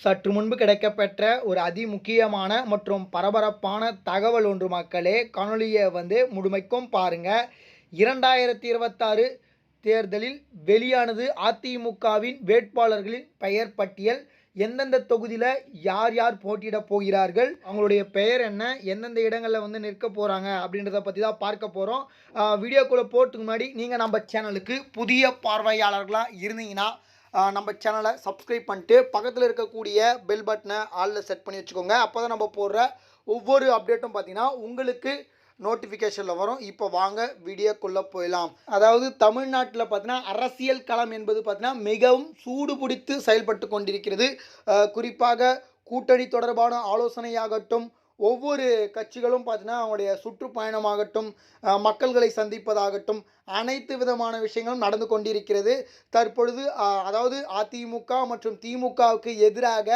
சற்று முன்பு கிடைக்கப்பெற்ற ஒரு அதிமுக்கியமான மற்றும் பரபரப்பான தகவல் ஒன்று மக்களே காணொலியை வந்து முழுமைக்கும் பாருங்க. இரண்டாயிரத்தி இருபத்தாறு தேர்தலில் வெளியானது அதிமுகவின் வேட்பாளர்களின் பெயர் பட்டியல். எந்தெந்த தொகுதியில் யார் யார் போட்டியிட போகிறார்கள்? அவங்களுடைய பெயர் என்ன? எந்தெந்த இடங்களில் வந்து நிற்க போகிறாங்க அப்படின்றத பற்றி தான் பார்க்க போகிறோம் வீடியோக்குள்ளே போகிறதுக்கு முன்னாடி நீங்கள் நம்ம சேனலுக்கு புதிய பார்வையாளர்களாக இருந்தீங்கன்னா நம்ம சேனலை சப்ஸ்கிரைப் பண்ணிட்டு பக்கத்தில் இருக்கக்கூடிய பெல் பட்டனை ஆளில் செட் பண்ணி வச்சுக்கோங்க. அப்போ தான் நம்ம போடுற ஒவ்வொரு அப்டேட்டும் பார்த்தீங்கன்னா உங்களுக்கு நோட்டிஃபிகேஷனில் வரும். இப்போ வாங்க வீடியோக்குள்ளே போயிடலாம். அதாவது தமிழ்நாட்டில் பார்த்தீங்கன்னா அரசியல் களம் என்பது பார்த்தீங்கன்னா மிகவும் சூடு பிடித்து செயல்பட்டு கொண்டிருக்கிறது. குறிப்பாக கூட்டணி தொடர்பான ஆலோசனையாகட்டும் ஒவ்வொரு கட்சிகளும் பார்த்தீங்கன்னா அவங்களுடைய சுற்றுப்பயணமாகட்டும் மக்கள்களை சந்திப்பதாகட்டும் அனைத்து விதமான விஷயங்களும் நடந்து கொண்டிருக்கிறது. தற்பொழுது அதாவது அதிமுக மற்றும் திமுகவுக்கு எதிராக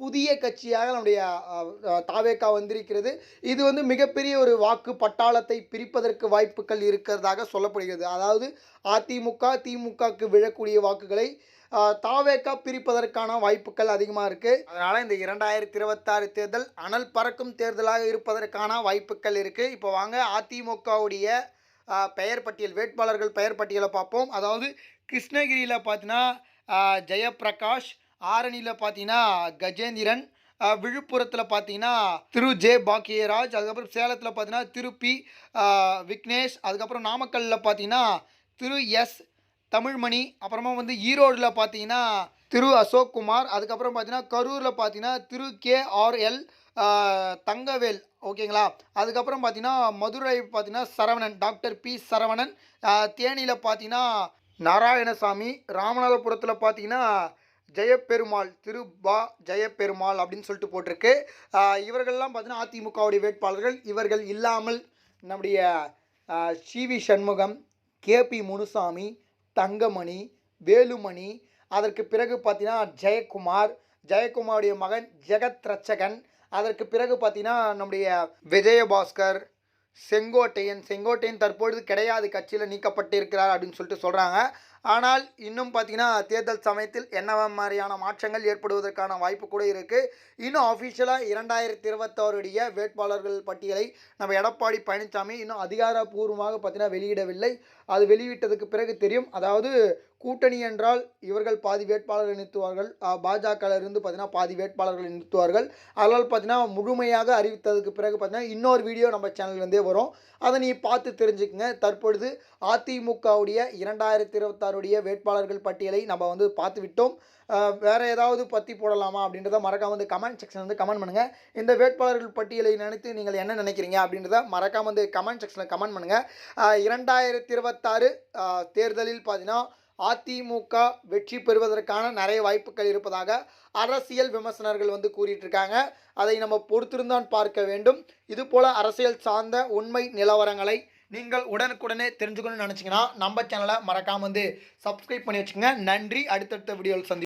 புதிய கட்சியாக நம்முடைய தாவேக்கா தாவேகா வந்திருக்கிறது. இது வந்து மிகப்பெரிய ஒரு வாக்கு பட்டாளத்தை பிரிப்பதற்கு வாய்ப்புகள் இருக்கிறதாக சொல்லப்படுகிறது. அதாவது அதிமுக திமுகவுக்கு விழக்கூடிய வாக்குகளை தாவேக்கா பிரிப்பதற்கான வாய்ப்புகள் அதிகமாக இருக்குது அதனால் இந்த இரண்டாயிரத்தி இருபத்தாறு தேர்தல் அனல் பறக்கும் தேர்தலாக இருப்பதற்கான வாய்ப்புகள் இருக்குது இப்போ வாங்க அதிமுகவுடைய பெயர் பட்டியல் வேட்பாளர்கள் பெயர் பட்டியலை பார்ப்போம். அதாவது கிருஷ்ணகிரியில் பார்த்தீங்கன்னா ஜெயபிரகாஷ் ஜெயப்பிரகாஷ் ஆரணியில் பார்த்தீங்கன்னா கஜேந்திரன் விழுப்புரத்தில் பார்த்தீங்கன்னா திரு ஜே பாக்கியராஜ் அதுக்கப்புறம் சேலத்தில் பார்த்தீங்கன்னா திரு பி விக்னேஷ் அதுக்கப்புறம் நாமக்கல்லில் பார்த்தீங்கன்னா திரு எஸ் தமிழ்மணி அப்புறமா வந்து ஈரோடில் பார்த்தீங்கன்னா திரு அசோக் குமார் அதுக்கப்புறம் பார்த்தீங்கன்னா கரூரில் பார்த்தீங்கன்னா திரு கேஆர்எல் தங்கவேல் ஓகேங்களா? அதுக்கப்புறம் பார்த்தீங்கன்னா மதுரை பார்த்தீங்கன்னா சரவணன் டாக்டர் பி சரவணன் தேனியில் பார்த்தீங்கன்னா நாராயணசாமி ராமநாதபுரத்தில் பார்த்தீங்கன்னா ஜெயப்பெருமாள் திரு பா ஜெயப்பெருமாள் அப்படின்னு சொல்லிட்டு போட்டிருக்கு. இவர்கள்லாம் பார்த்தீங்கன்னா அதிமுகவுடைய வேட்பாளர்கள். இவர்கள் இல்லாமல் நம்முடைய C V Shanmugam KP Munusamy Thangamani Velumani அதற்கு பிறகு பார்த்தீங்கன்னா ஜெயக்குமார் ஜெயக்குமாருடைய மகன் ஜெகத் ரட்சகன் அதற்கு பிறகு பார்த்தீங்கன்னா நம்முடைய விஜயபாஸ்கர் செங்கோட்டையன் செங்கோட்டையன் தற்பொழுது கிடையாது கட்சியில் நீக்கப்பட்டிருக்கிறார் அப்படின்னு சொல்லிட்டு சொல்கிறாங்க ஆனால் இன்னும் பார்த்தீங்கன்னா தேர்தல் சமயத்தில் என்ன மாதிரியான மாற்றங்கள் ஏற்படுவதற்கான வாய்ப்பு கூட இருக்குது இன்னும் அஃபிஷியலாக இரண்டாயிரத்தி இருபத்தாறுடைய வேட்பாளர்கள் பட்டியலை நம்ம எடப்பாடி பழனிசாமி இன்னும் அதிகாரப்பூர்வமாக பார்த்தீங்கன்னா வெளியிடவில்லை. அது வெளியிட்டதுக்கு பிறகு தெரியும். அதாவது கூட்டணி என்றால் இவர்கள் பாதி வேட்பாளர்கள் நிறுத்துவார்கள். பாஜகவிலிருந்து பார்த்தீங்கன்னா பாதி வேட்பாளர்களை நிறுத்துவார்கள். அதனால் பார்த்தீங்கன்னா முழுமையாக அறிவித்ததுக்கு பிறகு பார்த்தீங்கன்னா இன்னொரு வீடியோ நம்ம சேனல்லேருந்தே வரும். அதை நீ பார்த்து தெரிஞ்சுக்கங்க. தற்பொழுது அதிமுகவுடைய இரண்டாயிரத்தி இருபத்தாறுடைய வேட்பாளர்கள் பட்டியலை நம்ம வந்து பார்த்து விட்டோம் வேறு ஏதாவது பற்றி போடலாமா அப்படின்றத மறக்காம வந்து கமெண்ட் செக்ஷன் வந்து கமெண்ட் பண்ணுங்கள் இந்த வேட்பாளர்கள் பட்டியலை நினைத்து நீங்கள் என்ன நினைக்கிறீங்க அப்படின்றத மறக்காம வந்து கமெண்ட் செக்ஷனில் கமெண்ட் பண்ணுங்கள் இரண்டாயிரத்தி இருபத்தாறு தேர்தலில் பார்த்தீங்கன்னா அதிமுக வெற்றி பெறுவதற்கான நிறைய வாய்ப்புகள் இருப்பதாக அரசியல் விமர்சனர்கள் வந்து கூறிட்டு இருக்காங்க அதை நம்ம பொறுத்திருந்தான் பார்க்க வேண்டும். இது போல அரசியல் சார்ந்த உண்மை நிலவரங்களை நீங்கள் உடனுக்குடனே தெரிஞ்சுக்கணும்னு நினச்சிங்கன்னா நம்ம சேனலை மறக்காமல் வந்து சப்ஸ்கிரைப் பண்ணி வச்சுக்கோங்க. நன்றி. அடுத்தடுத்த வீடியோவில் சந்தி